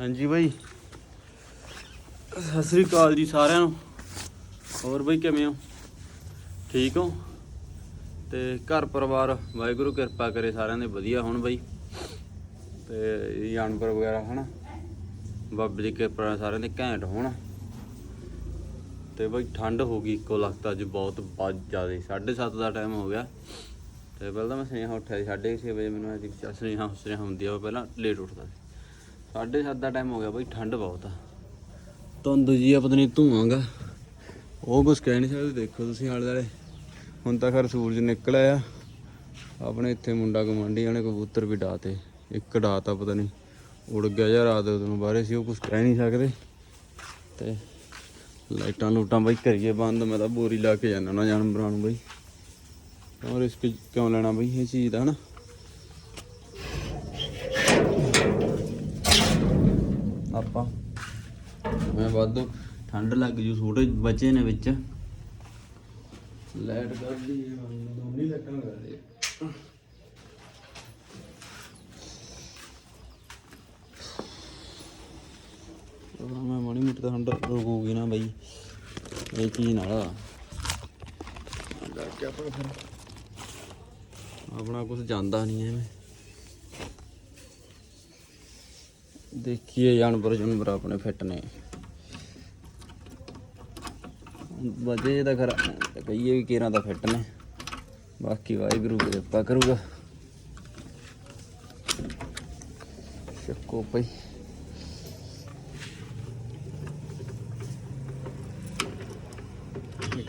ਹਾਂਜੀ ਬਾਈ। ਸਤਿ ਸ੍ਰੀ ਅਕਾਲ ਜੀ ਸਾਰਿਆਂ ਨੂੰ। ਹੋਰ ਬਾਈ ਕਿਵੇਂ ਹੋ? ਠੀਕ ਹੋ? ਤੇ ਘਰ ਪਰਿਵਾਰ ਵਾਹਿਗੁਰੂ ਕਿਰਪਾ ਕਰੇ ਸਾਰਿਆਂ ਦੇ, ਵਧੀਆ ਹੋਣ ਬਾਈ। ਤੇ ਜਾਨਵਰ ਵਗੈਰਾ, ਹਨਾ? ਬਾਬੇ ਦੀ ਕਿਰਪਾ ਨਾਲ ਸਾਰਿਆਂ ਦੇ ਘੈਂਟ ਹੋਣ। ਤੇ ਬਾਈ ਠੰਡ ਹੋ ਗਈ, ਇੱਕੋ ਲਖਤ ਅੱਜ ਬਹੁਤ ਬਹੁਤ ਜ਼ਿਆਦਾ 7:30 ਦਾ ਟਾਈਮ ਹੋ ਗਿਆ। ਤੇ ਪਹਿਲਾਂ ਮੈਂ ਸੁਨੇਹਾ ਉੱਠਿਆ ਸੀ 6:30 ਵਜੇ ਮੈਨੂੰ ਅੱਜ ਸੁਨੇਹਾ ਸੁਨੇਹਾ ਹੁੰਦੀ ਆ, ਉਹ ਪਹਿਲਾਂ ਲੇਟ ਉੱਠਦਾ ਸੀ। 7:30 ਦਾ ਟਾਈਮ ਹੋ ਗਿਆ ਬਾਈ, ਠੰਡ ਬਹੁਤ ਆ। ਧੁੰਦ ਜੀ ਆ, ਪਤਾ ਨਹੀਂ ਧੂਆਂਗਾ ਉਹ ਕੁਝ ਕਹਿ ਨਹੀਂ ਸਕਦੇ, ਦੇਖੋ ਤੁਸੀਂ ਆਲੇ ਦੁਆਲੇ। ਹੁਣ ਤਾਂ ਖਰ ਸੂਰਜ ਨਿਕਲ ਆਇਆ। ਆਪਣੇ ਇੱਥੇ ਮੁੰਡਾ ਕਮਾਂਡੀ ਉਹਨੇ ਕਬੂਤਰ ਵੀ ਡਾਤੇ। ਇੱਕ ਡਾਤਾ ਪਤਾ ਨਹੀਂ ਉੜ ਗਿਆ ਜਾਂ ਰਾਤ ਉਦੋਂ ਬਾਰੇ ਸੀ, ਉਹ ਕੁਝ ਕਹਿ ਨਹੀਂ ਸਕਦੇ। ਤੇ ਲਾਈਟਾਂ ਲੂਟਾਂ ਬਾਈ ਕਰੀਏ ਬੰਦ, ਮੈਂ ਤਾਂ ਬੋਰੀ ਲਾ ਕੇ ਜਾਣਾ ਨਾ ਜਾਨਵਰਾਂ ਨੂੰ ਬਾਈ। ਕਿਉਂ ਰਿਸਕ ਕਿਉਂ ਲੈਣਾ ਬਈ ਇਹ ਚੀਜ਼ ਦਾ, ਹਨਾ? ਆਪਾਂ। ਮੈਂ ਵਾਧੂ ਠੰਡ ਲੱਗ ਜੂ ਛੋਟੇ ਬੱਚੇ ਨੇ ਵਿੱਚ। ਲਾਈਟ ਕਰਦੀ ਹੈ ਦੋਨੀ ਲੱਟਾਂ ਕਰਦੇ ਮੈਂ ਮਣੀ ਮਿੰਟ ਤਾਂ ਠੰਡ ਰੁਕੂਗੀ ਨਾ ਬਈ ਇਹ ਚੀਜ਼ ਨਾਲ। ਕਰਕੇ ਆਪਾਂ ਫਿਰ ਆਪਣਾ ਕੁਝ ਜਾਂਦਾ ਨਹੀਂ ਐਵੇਂ। ਦੇਖੀਏ, ਜਾਨਵਰ ਜਾਨਵਰ ਆਪਣੇ ਫਿੱਟ ਨੇ। ਵਜੇ ਦਾ ਖਰਾ ਕਹੀਏ ਵੀ ਕੇਰਾਂ ਦਾ ਫਿੱਟ ਨੇ। ਬਾਕੀ ਵਾਹਿਗੁਰੂ ਕਿਰਪਾ ਕਰੂਗਾ। ਚੱਕੋ ਪਈ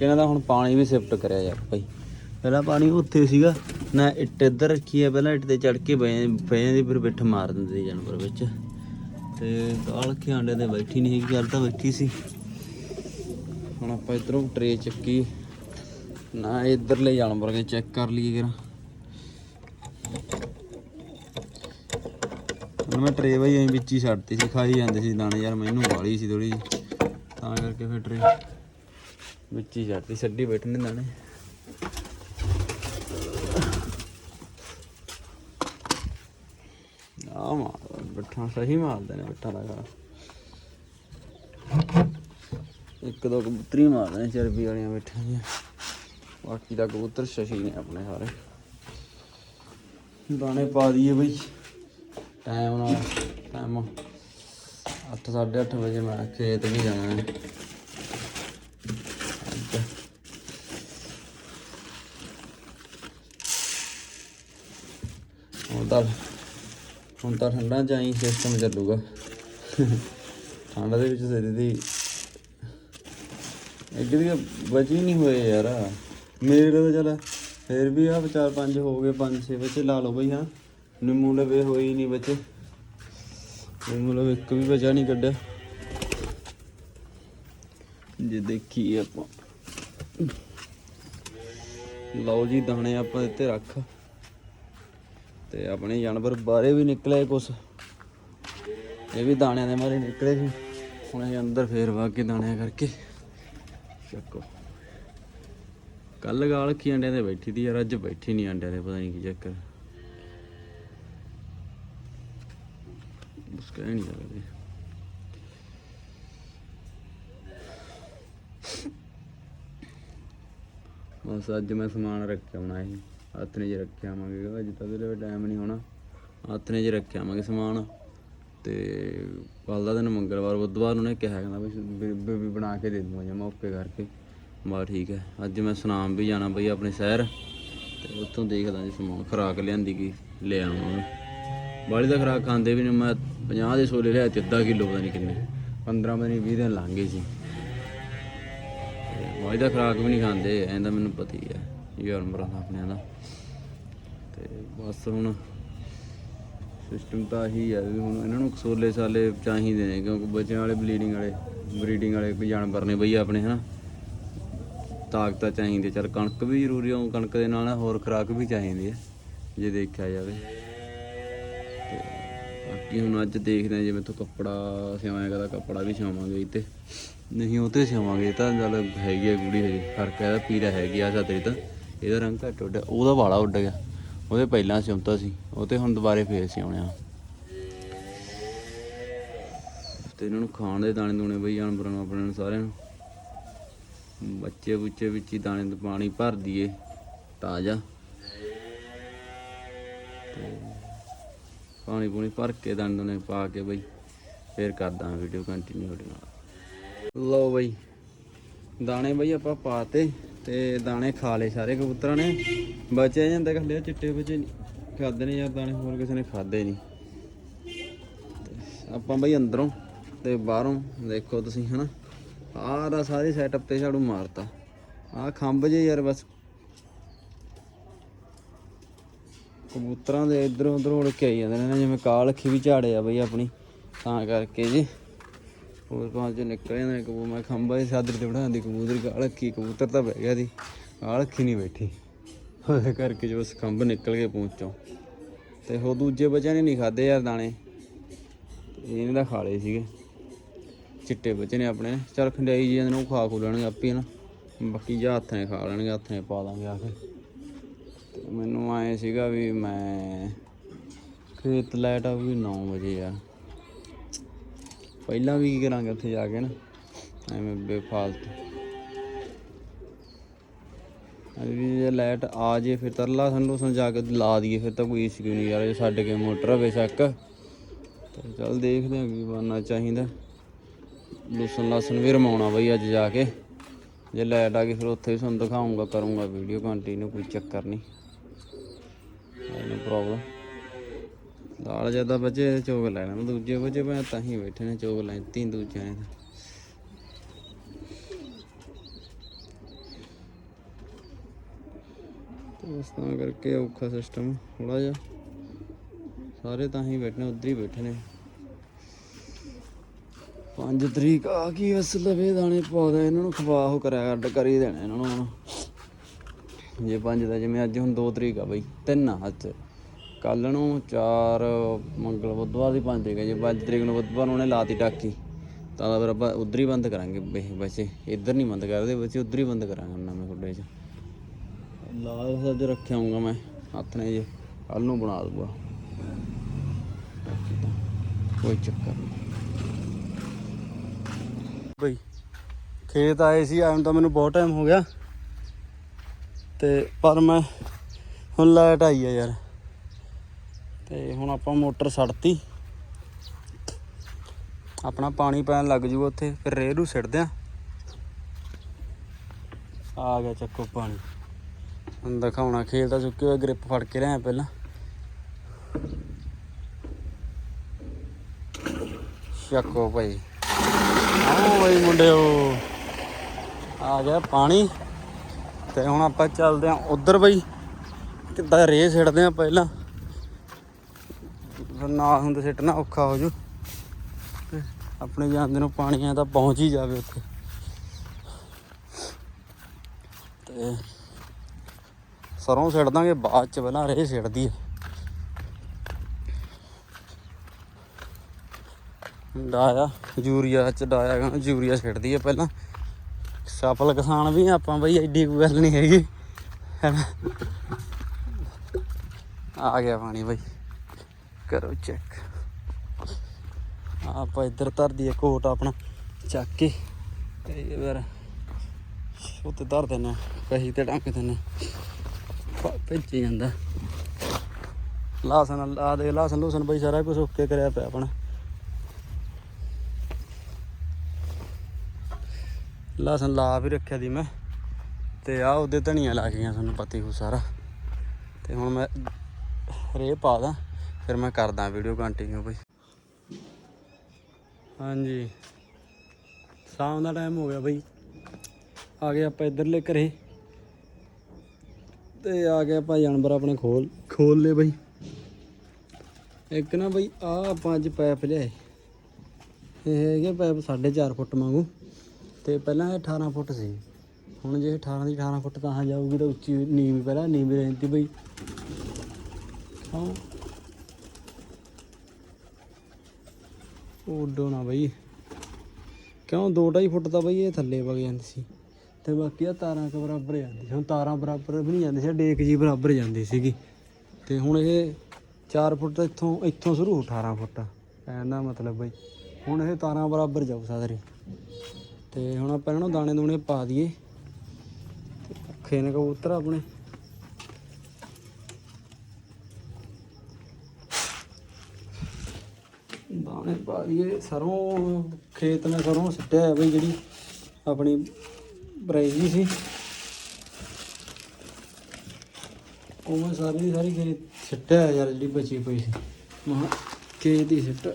ਇਹਨਾਂ ਦਾ ਹੁਣ ਪਾਣੀ ਵੀ ਸ਼ਿਫਟ ਕਰਿਆ ਯਾਰ ਭਾਈ। ਪਹਿਲਾਂ ਪਾਣੀ ਉੱਥੇ ਸੀਗਾ, ਨਾ ਇੱਟ ਇੱਧਰ ਰੱਖੀ ਹੈ ਪਹਿਲਾਂ ਇੱਟ ਤੇ ਚੜ ਕੇ ਪਏ ਪਏ ਦੀ ਫਿਰ ਬਿੱਠ ਮਾਰ ਦਿੰਦੇ ਸੀ ਜਾਨਵਰ ਵਿੱਚ। ਤੇ ਕਾਲ ਖਿਆਂਡੇ ਤੇ ਬੈਠੀ ਨਹੀਂ ਹੈਗੀ ਗੱਲ ਤਾਂ ਬੈਠੀ ਸੀ। ਹੁਣ ਆਪਾਂ ਇਧਰੋਂ ਟਰੇ ਚੱਕੀ, ਨਾ ਇੱਧਰਲੇ ਜਾਨਵਰ ਕੇ ਚੈੱਕ ਕਰ ਲਈਏ ਕਿਰਾ ਹੁਣ ਮੈਂ ਟਰੇ ਬਈ ਐਂ ਵਿੱਚ ਹੀ ਛੱਡਤੀ ਸੀ, ਖਾਈ ਜਾਂਦੇ ਸੀ ਦਾਣੇ, ਯਾਰ ਮੈਨੂੰ ਵਾਲੀ ਸੀ ਥੋੜੀ ਤਾਂ ਕਰਕੇ ਫਿਰ ਟਰੇ ਵਿੱਚ ਹੀ ਛੱਡਤੀ, ਛੱਡੀ ਬੈਠਣੇ ਦਾਣੇ ਆ ਮਾਰ ਬੱਠਾ ਸਹੀ ਮਾਰਦੇ ਨੇ ਬੱਠਾ ਦਾ ਘਰ ਇੱਕ ਦੋ ਕਬੂਤਰੀ ਮਾਰਦੇ ਨੇ ਚਰਬੀ ਵਾਲੀਆਂ ਬੈਠੀਆਂ ਦੀਆਂ ਬਾਕੀ ਦਾ ਕਬੂਤਰ ਸ਼ਸ਼ੀ ਨੇ ਆਪਣੇ ਸਾਰੇ। ਦਾਣੇ ਪਾ ਦਈਏ ਬਈ। ਟਾਈਮ ਨਾਲ ਟਾਈਮ 8:30 ਵਜੇ ਮੈਂ ਖੇਤ ਵੀ ਜਾਣਾ ਹੈ। ਅੱਜ ਤਾਂ ਹੁਣ ਤਾਂ ਠੰਡਾ ਚ ਆਈ ਸਿਸਟਮ ਚੱਲੂਗਾ। ਠੰਡ ਦੇ ਵਿੱਚ ਸਿਰ ਦੀ ਇੱਕ ਵੀ ਬਚੀ ਨਹੀਂ ਹੋਏ ਯਾਰ। ਮੇਰੇ ਕੋਲ ਚੱਲ ਫੇਰ ਵੀ ਆ ਚਾਰ ਪੰਜ ਹੋ ਗਏ, ਪੰਜ ਛੇ ਬੱਚੇ ਲਾ ਲਓ ਬਈ, ਹਾਂ। ਨਿੰਮੂ ਲਵੇ ਹੋਈ ਨਹੀਂ ਬਚੇ। ਨਿੰਮੂ ਲਵੇ ਇੱਕ ਵੀ ਬਚਾ ਨਹੀਂ ਕੱਢਿਆ। ਜੇ ਦੇਖੀਏ ਆਪਾਂ। ਲਓ ਜੀ, ਦਾਣੇ ਆਪਾਂ ਇੱਥੇ ਰੱਖ। ਤੇ ਆਪਣੇ ਜਾਨਵਰ ਬਾਹਰੇ ਵੀ ਨਿਕਲੇ ਕੁਛ। ਇਹ ਵੀ ਦਾਣਿਆਂ ਦੇ ਮਾਰੇ ਨਿਕਲੇ ਸੀ। ਹੁਣ ਇਹ ਅੰਦਰ ਫੇਰ ਵਾ ਕੇ ਦਾਣਿਆਂ ਕਰਕੇ ਚੱਕੋ। ਕੱਲ ਗਾਲ ਕੀ ਅੰਡਿਆਂ ਤੇ ਬੈਠੀ ਦੀ ਯਾਰ, ਅੱਜ ਬੈਠੀ ਨਹੀਂ ਅੰਡਿਆਂ ਤੇ, ਪਤਾ ਨਹੀਂ ਕੀ ਚੱਕਰ। ਉਸ ਕਹਿ ਨਹੀਂ ਸਕਦੇ। ਬਸ ਅੱਜ ਮੈਂ ਸਮਾਨ ਰੱਖਿਆ ਹੋਣਾ ਇਹ ਹੱਥ ਨੇ ਜੇ ਰੱਖਿਆ ਆਵਾਂਗੇ, ਅੱਜ ਤਾਂ ਉਹਦੇ ਟਾਈਮ ਨਹੀਂ ਹੋਣਾ। ਹੱਥ ਨੇ ਜੇ ਰੱਖਿਆ ਆਵਾਂਗੇ ਸਮਾਨ। ਤੇ ਕੱਲ ਦਾ ਦਿਨ ਮੰਗਲਵਾਰ, ਬੁੱਧਵਾਰ ਉਹਨੇ ਕਿਹਾ, ਕਹਿੰਦਾ ਵੀ ਬਣਾ ਕੇ ਦੇ ਦੂੰਗਾ ਜਾਂ ਮੌਕੇ ਕਰਕੇ। ਬਾ ਠੀਕ ਹੈ, ਅੱਜ ਮੈਂ ਸੁਨਾਮ ਵੀ ਜਾਣਾ ਬਈ ਆਪਣੇ ਸ਼ਹਿਰ। ਤੇ ਉੱਥੋਂ ਦੇਖਦਾ ਜੀ ਸਮਾਨ, ਖਰਾਕ ਲਿਆਂਦੀ ਕੀ, ਲੈ ਆਵਾਂਗਾ। ਬਾਲੀ ਦਾ ਖਰਾਕ ਖਾਂਦੇ ਵੀ ਨੇ, ਮੈਂ 50 ਦੇ ਸੋਲੇ ਲਿਆ ਤੇ ਅੱਧਾ ਕਿਲੋ ਪਤਾ ਨਹੀਂ ਕਿੰਨੇ। 15 ਪਤਾ ਨਹੀਂ 20 ਦਿਨ ਲੰਘ ਗਏ ਸੀ। ਬਾਲੀ ਦਾ ਖਰਾਕ ਵੀ ਨਹੀਂ ਖਾਂਦੇ, ਐਂ ਤਾਂ ਮੈਨੂੰ ਪਤਾ ਹੀ। ਹੈ ਦਾ ਆਪਣਿਆਂ ਦਾ। ਤੇ ਬਸ ਹੁਣ ਸਿਸਟਮ ਤਾਂ ਆਹੀ ਹੈ ਵੀ ਹੁਣ ਇਹਨਾਂ ਨੂੰ ਕਸੋਲੇ ਸਾਲੇ ਚਾਹੀਦੇ ਨੇ, ਕਿਉਂਕਿ ਬੱਚਿਆਂ ਵਾਲੇ ਬਲੀਡਿੰਗ ਵਾਲੇ ਬਰੀਡਿੰਗ ਵਾਲੇ ਕੋਈ ਜਾਨਵਰ ਨੇ ਬਈ ਆਪਣੇ, ਹਨਾ। ਤਾਕਤਾਂ ਚਾਹੀਦੀ ਚਲ ਕਣਕ ਵੀ ਜ਼ਰੂਰੀ ਆ ਕਣਕ ਦੇ ਨਾਲ ਹੋਰ ਖੁਰਾਕ ਵੀ ਚਾਹੀਦੀ ਹੈ ਜੇ ਦੇਖਿਆ ਜਾਵੇ। ਤੇ ਬਾਕੀ ਹੁਣ ਅੱਜ ਦੇਖਦੇ ਹਾਂ ਜੇ ਮੈਥੋਂ ਕੱਪੜਾ ਸਿਵਾਏਗਾ ਤਾਂ ਕੱਪੜਾ ਵੀ ਸਿਵਾਵਾਂਗੇ ਇੱਥੇ। ਨਹੀਂ, ਉਹ ਤੇ ਸਿਵਾਵਾਂਗੇ ਤਾਂ ਚੱਲ ਹੈਗੀ ਆ ਕੁੜੀ ਹਜੇ। ਫ਼ਰਕ ਹੈ ਇਹਦਾ ਪੀਰਾ ਹੈਗੀ ਆ ਸਾਤਰੀ ਤਾਂ। ਇਹਦਾ ਰੰਗ ਘੱਟ ਉੱਡਿਆ ਉਹਦਾ ਵਾਲਾ ਉੱਡ ਗਿਆ। ਉਹਦੇ ਪਹਿਲਾਂ ਸਿਉਂਤਾ ਸੀ। ਉਹ ਤੇ ਹੁਣ ਦੁਬਾਰੇ ਫੇਰ ਸਿਉਣਿਆ ਤੇ ਇਹਨਾਂ ਨੂੰ ਖਾਣ ਦੇ ਦਾਣੇ ਦੂਣੇ ਬਈ, ਜਾਨਵਰਾਂ ਨੂੰ, ਆਪਣੇ ਨੂੰ ਸਾਰਿਆਂ ਨੂੰ। ਬੱਚੇ ਬੁੱਚੇ ਵਿੱਚ ਹੀ ਦਾਣੇ ਤੇ ਪਾਣੀ ਭਰ ਦਈਏ, ਤਾਜ਼ਾ। ਤੇ ਪਾਣੀ ਪੂਣੀ ਭਰ ਕੇ ਦਾਣੇ ਦੂਣੇ ਪਾ ਕੇ ਬਈ, ਫੇਰ ਕਰਦਾ ਵੀਡੀਓ ਕੰਟੀਨਿਊ ਤੁਹਾਡੇ ਨਾਲ। ਲਓ ਬਈ, ਦਾਣੇ ਬਈ ਆਪਾਂ ਪਾਤੇ ਤੇ ਦਾਣੇ ਖਾ ਲਏ ਸਾਰੇ ਕਬੂਤਰਾਂ ਨੇ। ਬਚਿਆ ਜਾਂਦਾ ਕੱਲੇ ਚਿੱਟੇ ਬਚੇ ਨਹੀਂ ਖਾਦੇ ਨੇ ਯਾਰ ਦਾਣੇ, ਹੋਰ ਕਿਸੇ ਨੇ ਖਾਦੇ ਨਹੀਂ ਆਪਾਂ ਬਈ ਅੰਦਰੋਂ ਤੇ ਬਾਹਰੋਂ ਦੇਖੋ ਤੁਸੀਂ, ਹਨਾ। ਆਹ ਦਾ ਸਾਰੀ ਸੈਟਅਪ ਤੇ ਝਾੜੂ ਮਾਰਤਾ। ਆਹ ਖੰਭ ਜੇ ਯਾਰ ਬਸ। ਕਬੂਤਰਾਂ ਦੇ ਇਧਰੋਂ ਉਧਰੋਂ ਉੜ ਕੇ ਆਈ ਜਾਂਦੇ ਨੇ, ਜਿਵੇਂ ਕਾਲ ਅੱਖੀ ਵੀ ਝਾੜੇ ਆ ਬਈ ਆਪਣੀ। ਤਾਂ ਕਰਕੇ ਜੀ। ਹੋਰ ਪੰਜ ਚੋਂ ਨਿਕਲ ਜਾਂਦੇ ਕਬੂ ਮੈਂ ਖੰਭਾ ਹੀ ਸਾਦਰ ਤੇ ਬਣਾਉਂਦੀ ਕਬੂਤਰ ਕਾਲ ਅੱਖੀ ਕਬੂਤਰ ਤਾਂ ਬਹਿ ਗਿਆ ਸੀ ਕਾਲ ਅੱਖੀ ਨਹੀਂ ਬੈਠੀ। ਉਹਦੇ ਕਰਕੇ ਜੋ ਖੰਭ ਨਿਕਲ ਕੇ ਪਹੁੰਚੋ। ਤੇ ਉਹ ਦੂਜੇ ਬੱਚਿਆਂ ਨੇ ਨਹੀਂ ਖਾਦੇ ਯਾਰ ਦਾਣੇ। ਇਹਨੇ ਤਾਂ ਖਾ ਲਏ ਸੀਗੇ। ਚਿੱਟੇ ਬੱਚੇ ਨੇ ਆਪਣੇ। ਚਲ ਖੰਡਾਈ ਜੀ ਜਾਂਦੇ ਨੇ ਖਾ ਖੂ ਲੈਣਗੇ ਆਪੇ ਨਾ। ਬਾਕੀ ਜਾਂ ਹੱਥ ਨੇ ਖਾ ਲੈਣਗੇ, ਹੱਥ ਨੇ ਪਾ ਦਾਂਗੇ ਆ ਕੇ। ਤੇ ਮੈਨੂੰ ਆਏ ਸੀਗਾ ਵੀ ਮੈਂ ਖੇਤ ਲਾਈਟ ਵੀ 9 ਵਜੇ ਯਾਰ। ਪਹਿਲਾਂ ਵੀ ਕੀ ਕਰਾਂਗੇ ਉੱਥੇ ਜਾ ਕੇ ਨਾ? ਐਵੇਂ ਬੇਫਾਲਤੂ। ਅਰੇ ਜੇ ਲਾਈਟ ਆ ਜੇ ਫਿਰ ਤਰਲਾ ਸੰਡੂ ਸੰ ਜਾ ਕੇ ਲਾ ਦਈਏ, ਫਿਰ ਤਾਂ ਕੋਈ ਇਸ਼ੂ ਨਹੀਂ ਯਾਰ, ਇਹ ਛੱਡ ਕੇ ਮੋਟਰ ਬੇਸ਼ੱਕ। ਤੇ ਚੱਲ ਦੇਖਦੇ ਹਾਂ ਕੀ ਬਣਨਾ ਚਾਹੀਦਾ। ਲੂਸਨ ਲਾਸਨ ਵੀ ਰਮਾਉਣਾ ਬਈ ਅੱਜ ਜਾ ਕੇ। ਜੇ ਲਾਈਟ ਆ ਗਈ ਫਿਰ ਉੱਥੇ ਵੀ ਤੁਹਾਨੂੰ ਦਿਖਾਉਂਗਾ ਕਰੂੰਗਾ ਵੀਡੀਓ ਕੰਟੀਨਿਊ ਕੋਈ ਚੱਕਰ ਨਹੀਂ। ਨੋ ਪ੍ਰੋਬਲਮ ਦਾਲ ਜ਼ਿਆਦਾ ਬੱਚੇ ਚੋਗ ਲੈਣਾ। ਦੂਜੇ ਬੱਚੇ ਭਾਵੇਂ ਤਾਂ ਹੀ ਬੈਠੇ ਨੇ, ਚੋਗ ਲੈ ਤਿੰਨ ਦੂਜਿਆਂ ਨੇ ਉਸ ਤਾਂ ਕਰਕੇ ਔਖਾ ਸਿਸਟਮ ਥੋੜਾ ਜਿਹਾ। ਸਾਰੇ ਤਾਂ ਹੀ ਬੈਠੇ ਨੇ, ਉਧਰ ਹੀ ਬੈਠੇ ਨੇ। 5 ਤਰੀਕ ਆ ਗਈ ਬਸ ਲਵੇ ਦਾਣੇ ਪਾਉਂਦਾ ਇਹਨਾਂ ਨੂੰ ਖਵਾ ਉਹ ਕਰਿਆ ਅੱਡ ਕਰੀ ਦੇਣਾ ਇਹਨਾਂ ਨੂੰ ਜੇ 5 ਦਾ, ਜਿਵੇਂ ਅੱਜ ਹੁਣ 2 ਤਰੀਕ ਆ ਬਈ, ਤਿੰਨ ਆ ਅੱਜ। ਕੱਲ ਨੂੰ 4 ਮੰਗਲ ਬੁੱਧਵਾਰ ਦੀ 5 ਤਰੀਕ ਹੈ ਜੇ। 5 ਤਰੀਕ ਨੂੰ ਬੁੱਧਵਾਰ ਨੂੰ ਉਹਨੇ ਲਾਤੀ ਟਾਕੀ। ਤਾਂ ਫਿਰ ਆਪਾਂ ਉਧਰ ਹੀ ਬੰਦ ਕਰਾਂਗੇ ਬੱਚੇ ਇੱਧਰ ਨਹੀਂ ਬੰਦ ਕਰਦੇ ਬੱਚੇ ਉਧਰ ਹੀ ਬੰਦ ਕਰਾਂਗੇ ਨਵੇਂ ਖੁੱਡੇ 'ਚ। ਲਾਲ ਸੱਜ ਰੱਖਿਆ ਹੂੰਗਾ ਮੈਂ, ਹੱਥ ਨੇ ਜੇ ਕੱਲ ਨੂੰ ਬਣਾ ਦੂਗਾ ਕੋਈ ਚੱਕਰ ਨਹੀਂ। ਬਈ, ਖੇਤ ਆਏ ਸੀ, ਆਉਣ ਤਾਂ ਮੈਨੂੰ ਬਹੁਤ ਟਾਈਮ ਹੋ ਗਿਆ। ਤੇ ਪਰ ਮੈਂ ਹੁਣ ਲਾਈਟ ਆਈ ਆ ਯਾਰ। ਤੇ ਹੁਣ ਆਪਾਂ ਮੋਟਰ ਛੱਡਤੀ ਆਪਣਾ ਪਾਣੀ ਪੈਣ ਲੱਗ ਜੂਗਾ ਉੱਥੇ, ਫਿਰ ਰੇਹ ਨੂੰ ਸਿੱਟਦੇ ਆ ਆ ਗਿਆ ਚੱਕੋ ਪਾਣੀ। ਹੁਣ ਦਿਖਾਉਣਾ ਖੇਲ ਤਾਂ ਚੁੱਕੇ ਹੋਏ ਗ੍ਰਿਪ ਫੜ ਕੇ ਲਿਆ ਪਹਿਲਾਂ। ਚੱਕੋ ਭਾਈ। ਆਓ ਬਈ ਮੁੰਡਿਓ। ਆ ਗਿਆ ਪਾਣੀ। ਤੇ ਹੁਣ ਆਪਾਂ ਚੱਲਦੇ ਆਂ ਉਧਰ ਬਈ। ਕਿੱਦਾਂ ਰੇਹ ਸਿੱਟਦੇ ਆ ਪਹਿਲਾਂ। ਫਿਰ ਨਾ ਹੁੰਦੇ ਸਿੱਟਣਾ ਔਖਾ ਹੋ ਜੂ। ਆਪਣੇ ਜਾਂਦੇ ਨੂੰ ਪਾਣੀ ਆ ਤਾਂ ਪਹੁੰਚ ਹੀ ਜਾਵੇ ਉੱਥੇ। ਤੇ ਸਰੋਂ ਸਿੱਟ ਦਾਂਗੇ, ਬਾਅਦ ਚ ਪਹਿਲਾਂ ਰੇ ਸਿੱਟਦੀ ਹੈ ਡਾਇਆ, ਯੂਰੀਆ ਚ ਡਾਇਆ ਗਾ, ਯੂਰੀਆ ਛੱਡਦੀ ਹੈ ਪਹਿਲਾਂ। ਸਫਲ ਕਿਸਾਨ ਵੀ ਆਪਾਂ ਬਈ, ਐਡੀ ਕੋਈ ਗੱਲ ਨਹੀਂ ਹੈਗੀ। ਆ ਗਿਆ ਪਾਣੀ ਬਈ। ਕਰੋ ਚੈੱਕ ਆਪਾਂ ਇੱਧਰ ਧਰ ਦਈਏ ਕੋਟ ਆਪਣਾ, ਚੱਕ ਕੇ। ਤੇ ਫਿਰ ਉੱਤੇ ਧਰ ਦਿੰਦੇ ਕਹੀ ਤੇ ਢੰਕ ਦਿੰਦੇ ਭੇਜੀ ਜਾਂਦਾ। ਲਾਸਨ ਆ ਦੇ, ਲਾਸਨ ਲੂਸਨ ਬਈ ਸਾਰਾ ਕੁਝ ਓਕੇ ਕਰਿਆ ਪਿਆ ਆਪਣਾ। ਲਸਣ ਲਾ ਵੀ ਰੱਖਿਆ ਦੀ ਮੈਂ। ਤੇ ਆ ਉਹਦੇ ਧਨੀਆ ਲਾ ਗਈਆਂ ਤੁਹਾਨੂੰ ਪਤਾ ਹੀ ਹੋ ਸਾਰਾ। ਤੇ ਹੁਣ ਮੈਂ ਰੇ ਪਾ ਦਾਂ। ਫਿਰ ਮੈਂ ਕਰਦਾ ਵੀਡੀਓ ਕੰਟੀਨਿਊ ਬਈ। ਹਾਂਜੀ। ਸ਼ਾਮ ਦਾ ਟਾਈਮ ਹੋ ਗਿਆ ਬਈ। ਆ ਗਏ ਆਪਾਂ ਇਧਰਲੇ ਘਰੇ। ਤੇ ਆ ਗਿਆ ਆਪਾਂ ਜਾਨਵਰ ਆਪਣੇ ਖੋਲ ਖੋਲ ਲਏ ਬਈ। ਇੱਕ ਨਾ ਬਈ ਆ ਆਪਾਂ ਅੱਜ ਪਾਈਪ ਲਿਆਏ। ਇਹ ਹੈਗੇ ਪਾਈਪ 4.5 ਫੁੱਟ ਵਾਂਗੂ। ਤੇ ਪਹਿਲਾਂ ਇਹ 18 ਫੁੱਟ ਸੀ। ਹੁਣ ਜੇ 18 ਦੀ 18 ਫੁੱਟ ਤਾਂ ਜਾਊਗੀ ਤਾਂ ਉੱਚੀ ਨੀਵੀਂ ਪਹਿਲਾਂ ਨੀਵੀਂ ਰਹਿੰਦੀ ਬਈ। ਹਾਂ। ਉਹ ਨਾ ਬਈ। ਕਿਉਂ? 2.5 ਫੁੱਟ ਤਾਂ ਬਈ ਇਹ ਥੱਲੇ ਵਗ ਜਾਂਦੀ ਸੀ। ਤੇ ਬਾਕੀ ਆ ਤਾਰਾਂ ਕ ਬਰਾਬਰ ਜਾਂਦੀ ਸੀ। ਹੁਣ ਤਾਰਾਂ ਬਰਾਬਰ ਵੀ ਨਹੀਂ ਜਾਂਦੀ ਸੀ, ਡੇਕ ਜੀ ਬਰਾਬਰ ਜਾਂਦੀ ਸੀਗੀ। ਤੇ ਹੁਣ ਇਹ 4 ਫੁੱਟ ਇੱਥੋਂ ਇੱਥੋਂ ਸ਼ੁਰੂ 18 ਫੁੱਟ। ਕਹਿਣ ਦਾ ਮਤਲਬ ਬਈ। ਹੁਣ ਇਹ ਤਾਰਾਂ ਬਰਾਬਰ ਜਾਊ ਸਾਦਰੇ ਤੇ ਹੁਣ ਆਪਾਂ ਇਹਨਾਂ ਨੂੰ ਦਾਣੇ ਦੂਣੇ ਪਾ ਦਈਏ। ਤੇ ਭੁੱਖੇ ਨੇ ਕਬੂਤਰ ਆਪਣੇ। ਦਾਣੇ ਪਾ ਸਰੋਂ, ਖੇਤ ਨੇ ਸਰੋਂ ਸਿੱਟਿਆ ਹੈ ਬਈ ਜਿਹੜੀ ਆਪਣੀ ਬਰੇਜੀ ਸੀ। ਉਹ ਮੈਂ ਸਾਰੀ ਦੀ ਸਾਰੀ ਖੇਤ ਸਿੱਟਿਆ ਹੈ ਯਾਰ, ਜਿਹੜੀ ਬਚੀ ਪਈ ਸੀ। ਮਾ ਖੇਤ ਹੀ ਸਿੱਟ।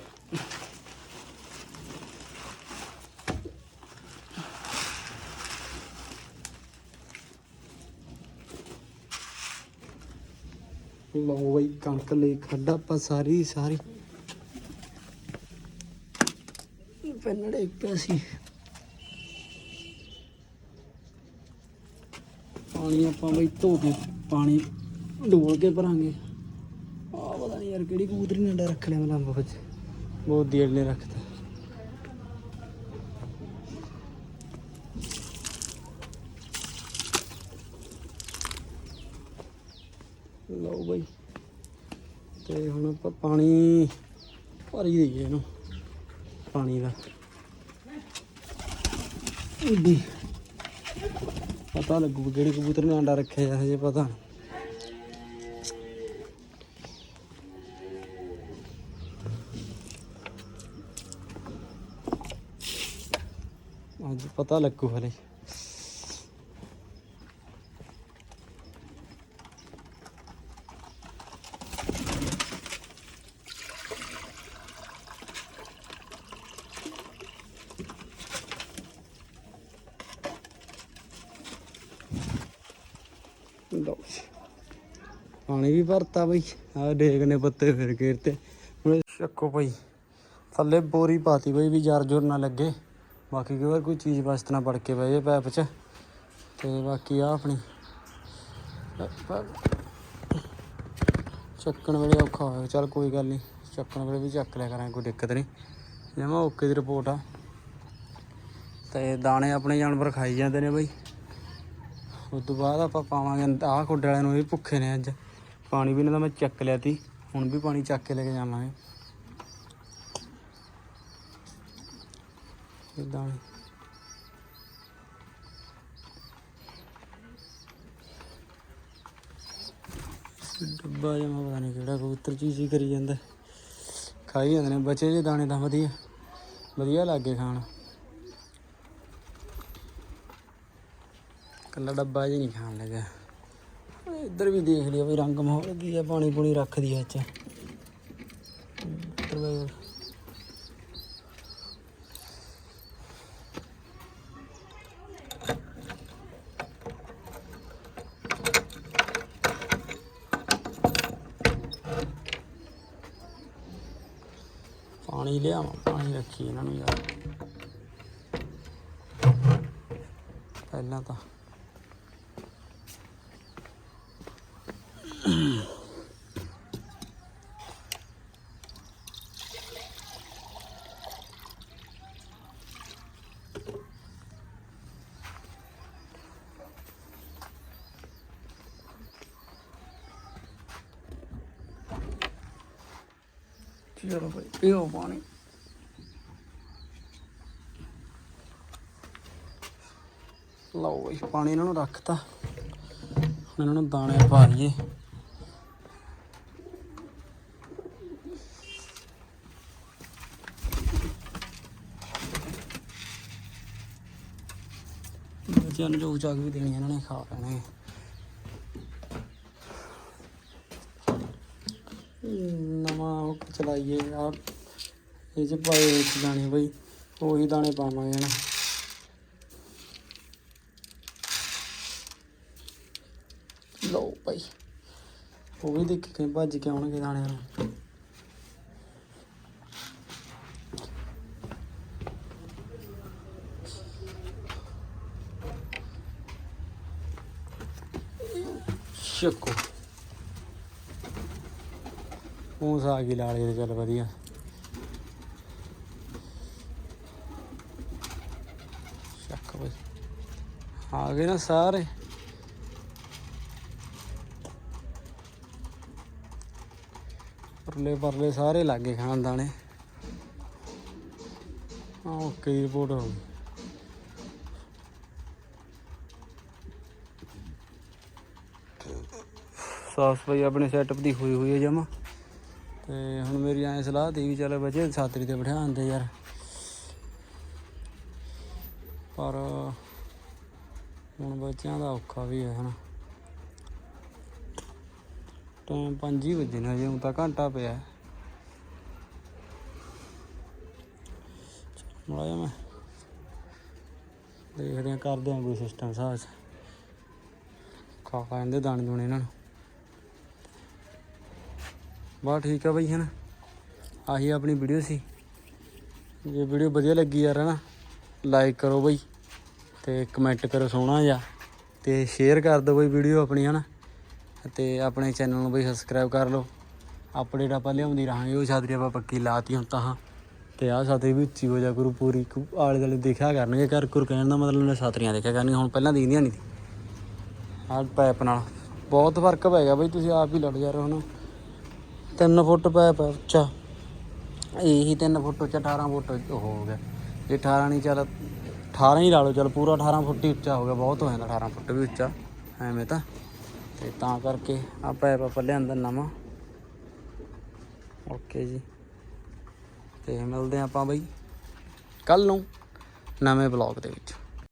ਲਓ ਬਈ, ਕਣਕ ਲਈ ਖੱਡਾ ਆਪਾਂ ਸਾਰੀ ਸਾਰੀ। ਸਾਰੀ ਪੈਨੜੇ ਪਿਆ ਸੀ। ਪਾਣੀ ਆਪਾਂ ਬਈ ਧੋ ਕੇ ਪਾਣੀ ਡੋਲ ਕੇ ਭਰਾਂਗੇ। ਆ ਪਤਾ ਨਹੀਂ ਯਾਰ ਕਿਹੜੀ ਕਬੂਤਰੀ ਨੇ ਅੰਡਾ ਰੱਖ ਲਿਆ ਮੈਂ ਲੰਬਾ ਵਿੱਚ। ਬਹੁਤ ਦੇਰ ਨੇ ਰੱਖਤਾ। ਲਓ ਬਈ। ਤੇ ਹੁਣ ਆਪਾਂ ਪਾਣੀ ਭਰੀ ਦਈਏ ਇਹਨੂੰ। ਪਾਣੀ ਦਾ। ਇੱਡੀ ਪਤਾ ਲੱਗੂ ਕਿਹੜੇ ਕਬੂਤਰ ਨੇ ਅੰਡਾ ਰੱਖਿਆ ਹੈ ਹਜੇ ਪਤਾ। ਨਹੀਂ ਅੱਜ ਪਤਾ ਲੱਗੂ ਹਲੇ ਲਓ ਜੀ। ਪਾਣੀ ਵੀ ਭਰਤਾ ਬਈ। ਆ ਡੇਗ ਨੇ ਪੱਤੇ ਫਿਰ ਗੇਰ ਹੁਣ ਚੱਕੋ ਭਾਈ ਥੱਲੇ ਬੋਰੀ ਪਾਤੀ ਬਈ ਵੀ ਜਰ ਜੁਰ ਨਾ ਲੱਗੇ। ਬਾਕੀ ਕਈ ਕੋਈ ਚੀਜ਼ ਵਸਤ ਨਾ ਵੜ ਕੇ ਬਹਿ ਜੇ ਪੈਪ 'ਚ। ਤੇ ਬਾਕੀ ਆ ਆਪਣੀ ਚੱਕਣ ਵੇਲੇ ਔਖਾ ਹੋਇਆ। ਚੱਲ ਕੋਈ ਗੱਲ ਨਹੀਂ ਚੱਕਣ ਵੇਲੇ ਵੀ ਚੱਕ ਲਿਆ ਕਰਾਂਗੇ, ਕੋਈ ਦਿੱਕਤ ਨਹੀਂ ਜਮਾ ਓਕੇ ਦੀ ਰਿਪੋਰਟ ਆ। ਤੇ ਦਾਣੇ ਆਪਣੇ ਜਾਨਵਰ ਖਾਈ ਜਾਂਦੇ ਨੇ ਬਈ। ਉਸ ਤੋਂ ਬਾਅਦ ਆਪਾਂ ਪਾਵਾਂਗੇ, ਆਹ ਖੁੱਡ ਵਾਲਿਆਂ ਨੂੰ ਇਹ ਵੀ ਭੁੱਖੇ ਨੇ ਅੱਜ। ਪਾਣੀ ਵੀ ਇਹਨਾਂ ਦਾ ਮੈਂ ਚੱਕ ਲਿਆ ਤੀ ਹੁਣ ਵੀ ਪਾਣੀ ਚੱਕ ਕੇ ਲੈ ਕੇ ਜਾਵਾਂਗੇ। ਇਦਾਂ ਡੱਬਾ ਜਮਾ ਪਤਾ ਨਹੀਂ ਕਿਹੜਾ ਕਬੂਤਰ ਚੀਜ਼ ਹੀ ਕਰੀ ਜਾਂਦਾ। ਖਾਈ ਜਾਂਦੇ ਨੇ, ਬਚੇ ਜੇ ਦਾਣੇ ਤਾਂ ਵਧੀਆ। ਵਧੀਆ ਲੱਗੇ ਖਾਣ। ਕੱਲਾ ਡੱਬਾ ਜੀ ਨਹੀਂ ਖਾਣ ਲੱਗਾ। ਇੱਧਰ ਵੀ ਦੇਖ ਲਿਆ ਵੀ ਰੰਗ ਮਾਹੌਲ ਕੀ ਆ, ਪਾਣੀ ਪੂਣੀ ਰੱਖ ਦਿਆ ਅੱਛਾ ਪਾਣੀ ਲਿਆਵਾਂ, ਪਾਣੀ ਰੱਖੀ ਇਹਨਾਂ ਨੂੰ ਯਾਰ। ਪਹਿਲਾਂ ਤਾਂ ਚਲੋ ਭਾਈ ਪੀਓ ਪਾਣੀ ਲਓ ਬਈ, ਪਾਣੀ ਇਹਨਾਂ ਨੂੰ ਰੱਖਤਾ। ਹੁਣ ਇਹਨਾਂ ਨੂੰ ਦਾਣੇ ਪਾ ਲਈਏ ਬੱਚਿਆਂ ਨੂੰ ਜੋ ਚਾਕ ਵੀ ਦੇਣੀ, ਇਹਨਾਂ ਨੇ ਖਾ ਲੈਣੇ ਨਵਾਂ ਉਹ ਚਲਾਈਏ ਆ ਇਹ ਚ ਪਾਏ ਹੋਏ ਸੀ ਦਾਣੇ ਬਈ, ਉਹੀ ਦਾਣੇ ਪਾਵਾਂਗੇ ਨਾ ਲਓ ਭਾਈ ਉਹ ਵੀ ਦੇਖ ਕੇ ਭੱਜ ਕੇ ਆਉਣਗੇ ਦਾਣਿਆਂ ਨੂੰ। ਸ਼ੱਕੋ। ਪੂਸ ਆ ਗਈ ਲਾਲੇ ਤੇ ਚੱਲ ਵਧੀਆ। ਸ਼ੱਕ ਬਈ। ਆ ਗਏ ਨਾ ਸਾਰੇ। ਪਰਲੇ ਪਰਲੇ ਸਾਰੇ ਲਾਗੇ ਖਾਣ ਦਾਣੇ ਓਕੇ ਰਿਪੋਰਟ ਹੋ ਗਈ। ਸਾਫ਼ ਸਫ਼ਾਈ ਆਪਣੇ ਸੈਟਅਪ ਦੀ ਹੋਈ ਹੋਈ ਹੈ ਜਮਾ। ਤੇ ਹੁਣ ਮੇਰੀ ਐਂ ਸਲਾਹ ਤੀ ਵੀ ਚੱਲ ਬੱਚੇ ਛਾਤਰੀ ਤੇ ਬਿਠਾਉਂਦੇ ਯਾਰ। ਪਰ ਹੁਣ ਬੱਚਿਆਂ ਦਾ ਔਖਾ ਵੀ ਹੈ ਹਨਾ। ਟਾਈਮ 5 ਹੀ ਵਜੇ ਨੇ ਹਜੇ, ਹੁਣ ਤਾਂ ਘੰਟਾ ਪਿਆ। ਮੜਾ ਮੈਂ ਦੇਖਦੇ ਹਾਂ, ਕਰਦੇ ਹਾਂ ਕੋਈ ਸਿਸਟਮ ਸਾਸ ਖਾ ਖਾ ਜਾਂਦੇ ਦਾਣੇ ਦੂਣੇ ਇਹਨਾਂ ਨੂੰ। ਬਾ ਠੀਕ ਆ ਬਈ, ਹਨਾ? ਆਹੀ ਆਪਣੀ ਵੀਡੀਓ ਸੀ। ਜੇ ਵੀਡੀਓ ਵਧੀਆ ਲੱਗੀ ਯਾਰ, ਹਨਾ? ਲਾਈਕ ਕਰੋ ਬਈ ਤੇ ਕਮੈਂਟ ਕਰੋ ਸੋਹਣਾ ਜਿਹਾ ਤੇ ਸ਼ੇਅਰ ਕਰ ਦਿਓ ਬਈ ਵੀਡੀਓ ਆਪਣੀ, ਹਨਾ? ਤੇ ਆਪਣੇ ਚੈਨਲ ਨੂੰ ਬਈ ਸਬਸਕ੍ਰਾਈਬ ਕਰ ਲਓ। ਅਪਡੇਟ ਆਪਾਂ ਲਿਆਉਂਦੀ ਰਹਾਂਗੇ, ਉਹ ਛਾਤਰੀ ਆਪਾਂ ਪੱਕੀ ਲਾਤੀ ਹੁਣ ਤਾਂ। ਹਾਂ ਤੇ ਆਹ ਛਾਤਰੀ ਵੀ ਉੱਚੀ ਹੋ ਜਾ ਕਰੂ ਪੂਰੀ। ਆਲੇ ਦੁਆਲੇ ਦੇਖਿਆ ਕਰਨਗੇ, ਘਰ ਘੁਰ ਕਹਿਣ ਦਾ ਮਤਲਬ ਨੇ ਛਾਤਰੀਆਂ ਦੇਖਿਆ ਕਰਨੀਆਂ ਹੁਣ ਪਹਿਲਾਂ ਦੀਂਦੀਆਂ ਨਹੀਂ ਸੀ। ਆਹ ਪੈਪ ਨਾਲ। ਬਹੁਤ ਫ਼ਰਕ ਪੈ ਗਿਆ ਬਈ, ਤੁਸੀਂ ਆਪ ਹੀ ਲੜ ਜਾ ਰਹੇ ਹੋ ਨਾ 3 ਫੁੱਟ ਪੈਪ ਉੱਚਾ। ਇਹੀ 3 ਫੁੱਟ ਉੱਚਾ 18 ਫੁੱਟ ਹੋ ਗਿਆ। ਜੇ 18 ਨਹੀਂ, ਚੱਲ 18 ਹੀ ਲਾ ਲਓ, ਚੱਲ ਪੂਰਾ 18 ਫੁੱਟ ਹੀ ਉੱਚਾ ਹੋ ਗਿਆ। ਬਹੁਤ ਹੋ ਜਾਂਦਾ 18 ਫੁੱਟ ਵੀ ਉੱਚਾ, ਐਵੇਂ ਤਾਂ। ਤੇ ਤਾਂ ਕਰਕੇ ਆ ਪੈਪ ਆਪਾਂ ਲਿਆਂਦਾ ਨਵਾਂ। ਓਕੇ ਜੀ। ਤੇ ਮਿਲਦੇ ਹਾਂ ਆਪਾਂ ਬਈ ਕੱਲ ਨੂੰ ਨਵੇਂ ਬਲੌਗ ਦੇ ਵਿੱਚ।